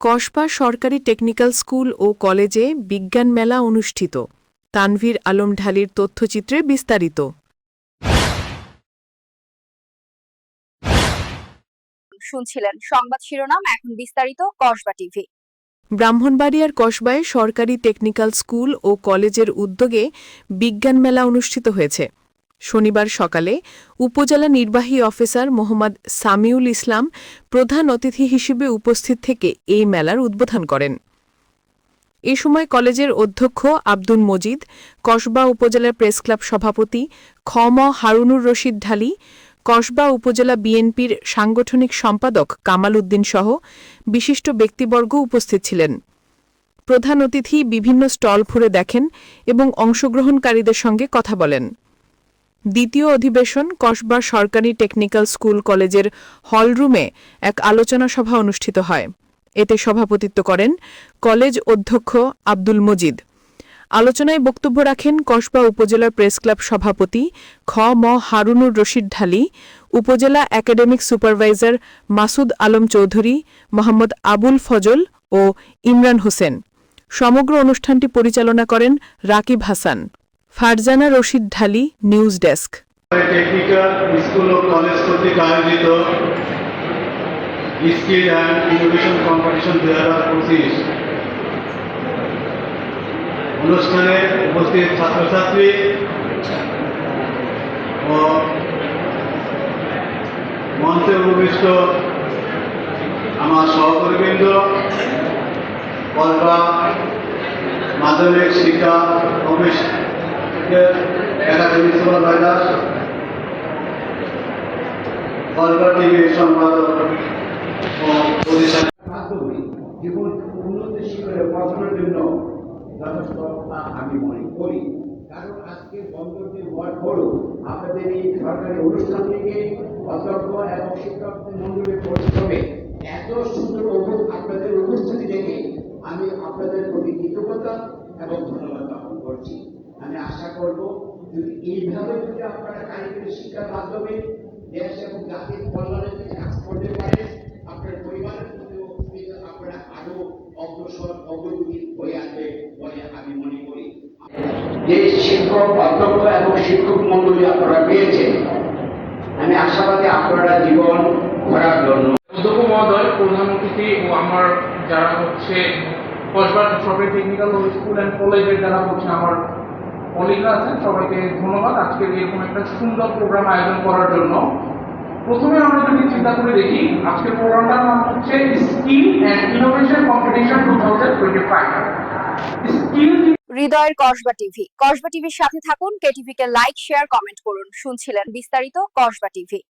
কসবা সরকারি technical school ও কলেজে বিজ্ঞান মেলা অনুষ্ঠিত। তানভীর আলম ঢালির তথ্যচিত্রে বিস্তারিত। শুনছিলেন সংবাদ শিরোনাম এখন বিস্তারিত কসবা টিভি। ব্রাহ্মণবাড়িয়ার কসবায় সরকারি টেকনিক্যাল স্কুল ও কলেজের উদ্যোগে বিজ্ঞান মেলা অনুষ্ঠিত হয়েছে। শনিবার সকালে উপজেলা নির্বাহী অফিসার মোহাম্মদ সামিউল ইসলাম প্রধান অতিথি হিসেবে উপস্থিত থেকে এই মেলার উদ্বোধন করেন। এ সময় কলেজের অধ্যক্ষ আব্দুল মজিদ, কসবা উপজেলা প্রেস ক্লাব সভাপতি খম হারুনুর রশিদ ঢালি, কসবা উপজেলা বিএনপির সাংগঠনিক সম্পাদক কামাল উদ্দিন সহ বিশিষ্ট ব্যক্তিবর্গ উপস্থিত ছিলেন। প্রধান অতিথি বিভিন্ন স্টল ঘুরে দেখেন এবং অংশগ্রহণকারীদের সঙ্গে কথা বলেন। দ্বিতীয় অধিবেশন কসবা সরকারি টেকনিক্যাল স্কুল কলেজের হলরুমে এক আলোচনা সভা অনুষ্ঠিত হয়। এতে সভাপতিত্ব করেন কলেজ অধ্যক্ষ আব্দুল মজিদ। আলোচনায় বক্তব্য রাখেন কসবা উপজেলা প্রেস ক্লাব সভাপতি খ ম হারুনুর রশিদ ঢালি, উপজেলা একাডেমিক সুপারভাইজার মাসুদ আলম চৌধুরী, মোহাম্মদ আবুল ফজল ও ইমরান হোসেন। সমগ্র অনুষ্ঠানটি পরিচালনা করেন Rakib Hasan. Farzana Rashid Dhali, news desk. School ও কলেজ কর্তৃক আয়োজিত স্কিল অ্যান্ড ইনোভেশন কম্পিটিশন দুই হাজার পঁচিশ অনুষ্ঠানে উপস্থিত ছাত্রছাত্রী ও মঞ্চে উপবিষ্ট আমার সহকর্মীবৃন্দ কলবা মাধ্যমিক শিক্ষা আমি মনে করি। কারণ আজকে বন্দরটি হওয়ার পরও আপনাদের এই সরকারি অনুষ্ঠান থেকে অধ্যক্ষ এবং শিক্ষক মন্ডলের পরিশ্রমে এত সুন্দর আপনাদের উপস্থিতি দেখে আমি আপনাদের প্রতি কৃতজ্ঞতা এবং ধন্যবাদ জ্ঞাপন করছি। আমি আশা করব যদি এইভাবে যদি আপনারা কারিগরি শিক্ষার মাধ্যমে দেশ এবং জাতির কল্যাণের দিকে কাজ করতে পারেন, আপনার পরিবারের আপনারা আরও অগ্রসর, অগ্রগতি হয়ে আসবে বলে আমি মনে করি। যে শিক্ষক, অধ্যক্ষ এবং শিক্ষক মন্ডলী আপনারা পেয়েছেন, আমি আশাবাদী আপনারা জীবন ঘোরার জন্য। অধ্যক্ষ মহোদয় প্রধান অতিথি ও আমার যারা হচ্ছে কসবার সরকারি টেকনিক্যাল স্কুল অ্যান্ড কলেজের যারা হচ্ছে আমার কলিগরা আছেন, সবাইকে ধন্যবাদ। আজকে এরকম একটা সুন্দর প্রোগ্রাম আয়োজন করার জন্য, প্রথমে আমরা যদি চিন্তা করে দেখি, আজকের প্রোগ্রামটার নাম হচ্ছে skill and innovation competition two thousand twenty five skill হৃদয়ের কসবা টিভি। কসবা টিভির সাথে থাকুন কেটিভিকে লাইক শেয়ার কমেন্ট করুন। শুনছিলেন বিস্তারিত কসবা টিভি।